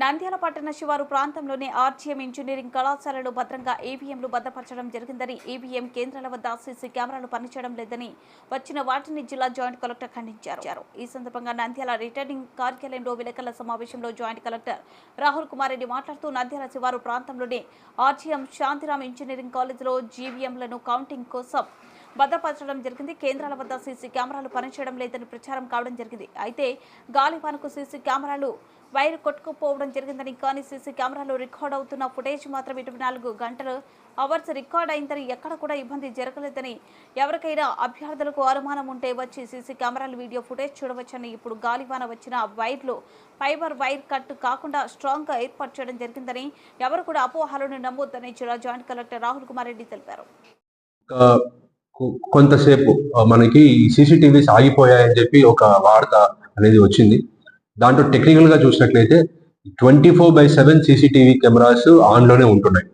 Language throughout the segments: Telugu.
నంద్యాల పట్టణ శివారు ప్రాంతంలోని ఆర్జీఎం ఇంజనీరింగ్ కళాశాలలో భద్రంగా ఈవీఎంలు భద్రపరచడం జరిగిందని ఈవీఎం కేంద్రాల వద్ద సీసీ కెమెరాలు పనిచేయడం లేదని వచ్చిన వాటిని జిల్లా జాయింట్ కలెక్టర్ ఖండించారు. ఈ సందర్భంగా నంద్యాల రిటర్నింగ్ కార్యాలయంలో విలేకరుల సమావేశంలో జాయింట్ కలెక్టర్ రాహుల్ కుమార్ రెడ్డి మాట్లాడుతూ నంద్యాల శివారు ప్రాంతంలోని ఆర్జీఎం శాంతిరామ్ ఇంజనీరింగ్ కాలేజీలో జీవీఎంలను కౌంటింగ్ కోసం భద్రపరచడం జరిగింది. కేంద్రాల వద్ద సీసీ కెమెరాలు పనిచేయడం లేదని ప్రచారం కావడం జరిగింది. అయితే గాలివానకు సీసీ కెమెరాలు వైర్ కొట్టుకుపోవడం జరిగిందని కానీ సీసీ కెమెరాలు రికార్డ్ అవుతున్న ఫుటేజ్ మాత్రం ఇరవై నాలుగు గంటలు అవర్స్ రికార్డ్ అయిందని ఎక్కడ కూడా ఇబ్బంది జరగలేదని ఎవరికైనా అభ్యర్థులకు అనుమానం ఉంటే వచ్చి సీసీ కెమెరాలు వీడియో ఫుటేజ్ చూడవచ్చని ఇప్పుడు గాలివాన వచ్చిన వైర్లు ఫైబర్ వైర్ కట్ కాకుండా స్ట్రాంగ్గా ఏర్పాటు చేయడం జరిగిందని ఎవరు కూడా అపోహలను నమ్మొద్దని జిల్లా జాయింట్ కలెక్టర్ రాహుల్ కుమార్ రెడ్డి తెలిపారు. కొంతసేపు మనకి సీసీటీవీస్ ఆగిపోయాయని చెప్పి ఒక వార్త అనేది వచ్చింది. దాంట్లో టెక్నికల్గా చూసినట్లయితే twenty four by seven CCTV cameras ఆన్లోనే ఉంటున్నాయి.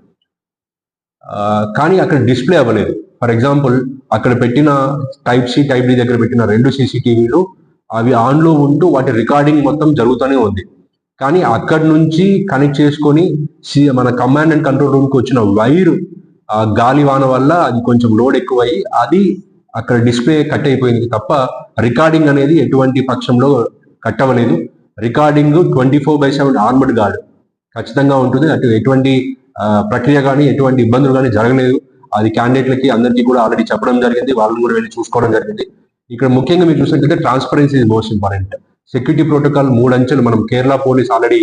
కానీ అక్కడ డిస్ప్లే అవ్వలేదు. ఫర్ ఎగ్జాంపుల్ అక్కడ పెట్టిన టైప్ సి టైప్ డి దగ్గర పెట్టిన రెండు సీసీటీవీలు అవి ఆన్లో ఉంటూ వాటి రికార్డింగ్ మొత్తం జరుగుతూనే ఉంది. కానీ అక్కడి నుంచి కనెక్ట్ చేసుకొని సి- మన కమాండ్ అండ్ కంట్రోల్ రూమ్కి వచ్చిన వైర్ ఆ గాలి వాన వల్ల అది కొంచెం లోడ్ ఎక్కువయ్యి అది అక్కడ డిస్ప్లే కట్ అయిపోయింది తప్ప రికార్డింగ్ అనేది ఎటువంటి పక్షంలో కట్ అవ్వలేదు. Recording twenty four by seven armed guard ఖచ్చితంగా ఉంటుంది. అటు ఎటువంటి ప్రక్రియ కానీ ఎటువంటి ఇబ్బందులు కానీ జరగలేదు. అది క్యాండిడేట్లకి అందరికీ కూడా ఆల్రెడీ చెప్పడం జరిగింది. వాళ్ళని కూడా వెళ్ళి చూసుకోవడం జరిగింది. ఇక్కడ ముఖ్యంగా మీరు చూసినట్లయితే transparency is most important. Security protocol మూడు అంచెలు. మనం కేరళ పోలీస్ ఆల్రెడీ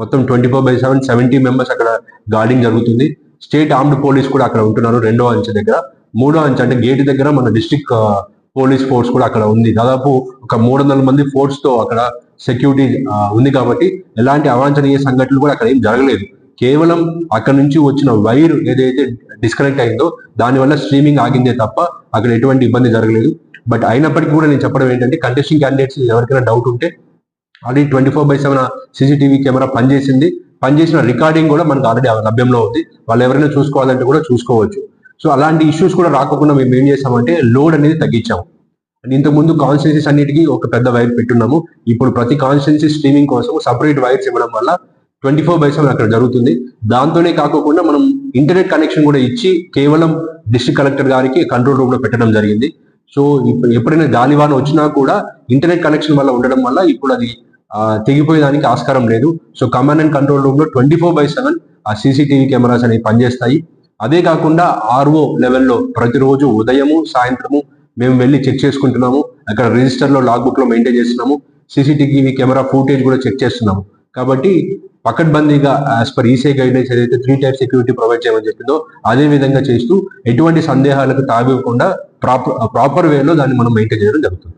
మొత్తం twenty four by seven seventy members అక్కడ గార్డింగ్ జరుగుతుంది. స్టేట్ ఆర్మ్డ్ పోలీస్ కూడా అక్కడ ఉంటున్నారు రెండో అంచె దగ్గర. మూడో అంచె అంటే గేట్ దగ్గర మన డిస్ట్రిక్ట్ పోలీస్ ఫోర్స్ కూడా అక్కడ ఉంది. దాదాపు ఒక మూడు వందల మంది ఫోర్స్తో అక్కడ సెక్యూరిటీ ఉంది కాబట్టి ఎలాంటి అవాంఛనీయ సంఘటనలు కూడా అక్కడ ఏం జరగలేదు. కేవలం అక్కడ నుంచి వచ్చిన వైర్ ఏదైతే డిస్కనెక్ట్ అయిందో దానివల్ల స్ట్రీమింగ్ ఆగిందే తప్ప అక్కడ ఎటువంటి ఇబ్బంది జరగలేదు. బట్ అయినప్పటికీ కూడా నేను చెప్పడం ఏంటంటే కంటెస్టింగ్ క్యాండిడేట్స్ ఎవరికైనా డౌట్ ఉంటే already twenty four by seven CCTV camera పనిచేసింది. పనిచేసిన రికార్డింగ్ కూడా మనకు ఆల్రెడీ లభ్యంలో ఉంది. వాళ్ళు ఎవరైనా చూసుకోవాలంటే కూడా చూసుకోవచ్చు. సో అలాంటి ఇష్యూస్ కూడా రాకుండా మేము ఏం చేసామంటే లోడ్ అనేది తగ్గించాము. అండ్ ఇంతకుముందు కాన్స్టెన్సీస్ అన్నిటికీ ఒక పెద్ద వైర్ పెట్టున్నాము. ఇప్పుడు ప్రతి కాన్స్టెన్సీ స్ట్రీమింగ్ కోసం సపరేట్ వైర్స్ ఇవ్వడం వల్ల ట్వంటీ ఫోర్ బై సెవెన్ అక్కడ జరుగుతుంది. దాంతోనే కాకుండా మనం ఇంటర్నెట్ కనెక్షన్ కూడా ఇచ్చి కేవలం డిస్ట్రిక్ట్ కలెక్టర్ గారికి కంట్రోల్ రూమ్లో పెట్టడం జరిగింది. సో ఇప్పుడు ఎప్పుడైనా గాలివాన వచ్చినా కూడా ఇంటర్నెట్ కనెక్షన్ వల్ల ఉండడం వల్ల ఇప్పుడు అది తెగిపోయేదానికి ఆస్కారం లేదు. సో కమాండ్ అండ్ కంట్రోల్ రూమ్లో ట్వంటీ ఫోర్ బై సెవెన్ ఆ సీసీటీవీ కెమెరాస్ అనేవి పనిచేస్తాయి. అదే కాకుండా ఆర్ఓ లెవెల్లో ప్రతిరోజు ఉదయము సాయంత్రము మేము వెళ్ళి చెక్ చేసుకుంటున్నాము. అక్కడ రిజిస్టర్లో లాగ్ బుక్లో మెయింటైన్ చేస్తున్నాము. సీసీటీవీ కెమెరా ఫుటేజ్ కూడా చెక్ చేస్తున్నాము. కాబట్టి పకడ్బందీగా యాజ్ పర్ ఈసీ గైడ్లైన్స్ ఏదైతే త్రీ టైప్ సెక్యూరిటీ ప్రొవైడ్ చేయమని చెప్పిందో అదే విధంగా చేస్తూ ఎటువంటి సందేహాలకు తావివ్వకుండా ప్రాపర్ ప్రాపర్ వేలో దాన్ని మనం మెయింటైన్ చేయడం జరుగుతుంది.